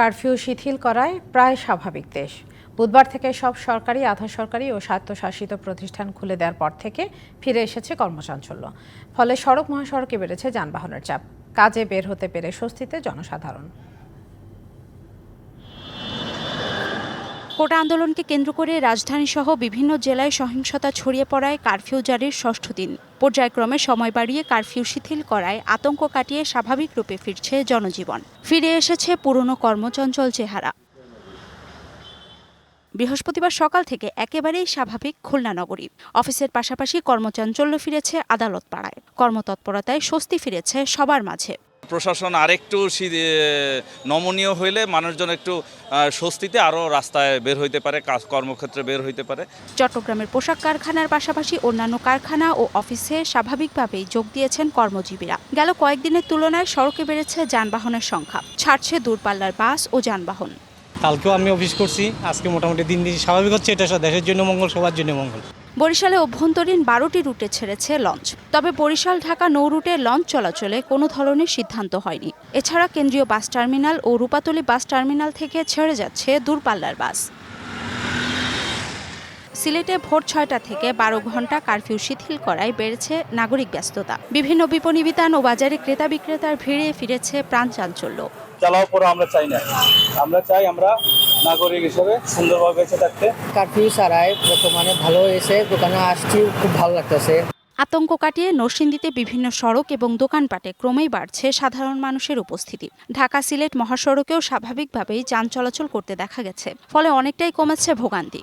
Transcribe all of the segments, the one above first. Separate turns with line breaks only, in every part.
Curfew শিথিল করায় প্রায় স্বাভাবিক দেশ। বুধবার থেকে সব সরকারি, আধা সরকারি ও স্বায়ত্তশাসিত প্রতিষ্ঠান খুলে দেওয়ার পর থেকে ফিরে এসেছে কর্মচাঞ্চল্য। ফলে সড়ক মহাসড়কে বেড়েছে যানবাহনের চাপ। কাজে বের হতে পেরে স্বস্তিতে জনসাধারণ।
কোটা আন্দোলনকে কেন্দ্র করে রাজধানী সহ বিভিন্ন জেলায় সহিংসতা ছড়িয়ে পড়ায় কারফিউ জারির ষষ্ঠ দিন। পর্যায়ক্রমে সময় বাড়িয়ে কারফিউ শিথিল করায় আতঙ্ক কাটিয়ে স্বাভাবিক রূপে ফিরছে জনজীবন। ফিরে এসেছে পুরনো কর্মচঞ্চল চেহারা। বৃহস্পতিবার সকাল থেকে একেবারেই স্বাভাবিক খুলনা নগরী। অফিসের পাশাপাশি কর্মচাঞ্চল্য ফিরেছে আদালত পাড়ায়। কর্মতৎপরতায় স্বস্তি ফিরেছে সবার মাঝে।
প্রশাসন আরেকটু নমনীয় হইলে মানুষজন একটু স্বস্তিতে আরও রাস্তায় বের হইতে পারে কাজ কর্মক্ষেত্রে বের হইতে পারে।
চট্টগ্রামের পোশাক কারখানার পাশাপাশি অন্যান্য কারখানা ও অফিসে স্বাভাবিকভাবেই যোগ দিয়েছেন কর্মজীবীরা। গেল কয়েকদিনের তুলনায় সড়কে বেড়েছে যানবাহনের সংখ্যা। ছাড়ছে দূরপাল্লার বাস ও যানবাহন।
কালকেও আমি অফিস করছি আজকে মোটামুটি দিন দিন স্বাভাবিক হচ্ছে এটা দেশের জন্য মঙ্গল সবার জন্য মঙ্গল।
বরিশালে অভ্যন্তরীণ বারোটি রুটে ছেড়েছে লঞ্চ। তবে বরিশাল, ঢাকা নৌ রুটে লঞ্চ চলাচলে কোনো ধরনের সিদ্ধান্ত হয়নি। এছাড়া কেন্দ্রীয় বাস টার্মিনাল ও রূপাতলী বাস টার্মিনাল থেকে ছেড়ে যাচ্ছে দূরপাল্লার বাস। সিলেটে ভোর ছয়টা থেকে বারো ঘণ্টা কারফিউ শিথিল করায় বেড়েছে নাগরিক ব্যস্ততা। বিভিন্ন বিপণী বিতান ও বাজারে ক্রেতা বিক্রেতার ভিড়ে ফিরেছে প্রাণ চাঞ্চল্য।
চালাও পরে আমরা চাই না। আমরা চাই আমরা নাগরিক হিসেবে সুন্দরভাবে বেঁচে থাকতে।
কার্ফিউ ছাড়াই বর্তমানে ভালো হয়েছে দোকানে আসছি খুব ভালো লাগতেছে।
আতঙ্ক কাটিয়ে নরসিংদীতে বিভিন্ন সড়ক এবং দোকানপাটে ক্রমেই বাড়ছে সাধারণ মানুষের উপস্থিতি। ঢাকা সিলেট মহাসড়কেও স্বাভাবিকভাবেই যান চলাচল করতে দেখা গেছে ফলে অনেকটাই কমেছে ভোগান্তি।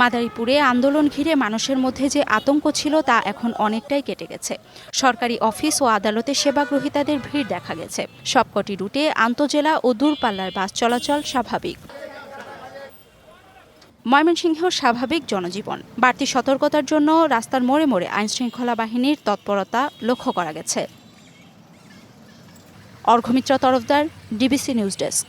মাদারীপুরে আন্দোলন ঘিরে মানুষের মধ্যে যে আতঙ্ক ছিল তা এখন অনেকটাই কেটে গেছে। সরকারি অফিস ও আদালতে সেবা গ্রহীতাদের ভিড় দেখা গেছে। সবকটি রুটে আন্তজেলা ও দূরপাল্লার বাস চলাচল স্বাভাবিক। ময়মনসিংহ স্বাভাবিক জনজীবন। বাড়তি সতর্কতার জন্য রাস্তার মোড়ে মোড়ে আইনশৃঙ্খলা বাহিনীর তৎপরতা লক্ষ্য করা গেছে। Arghamitra Tarafdar, DBC news desk.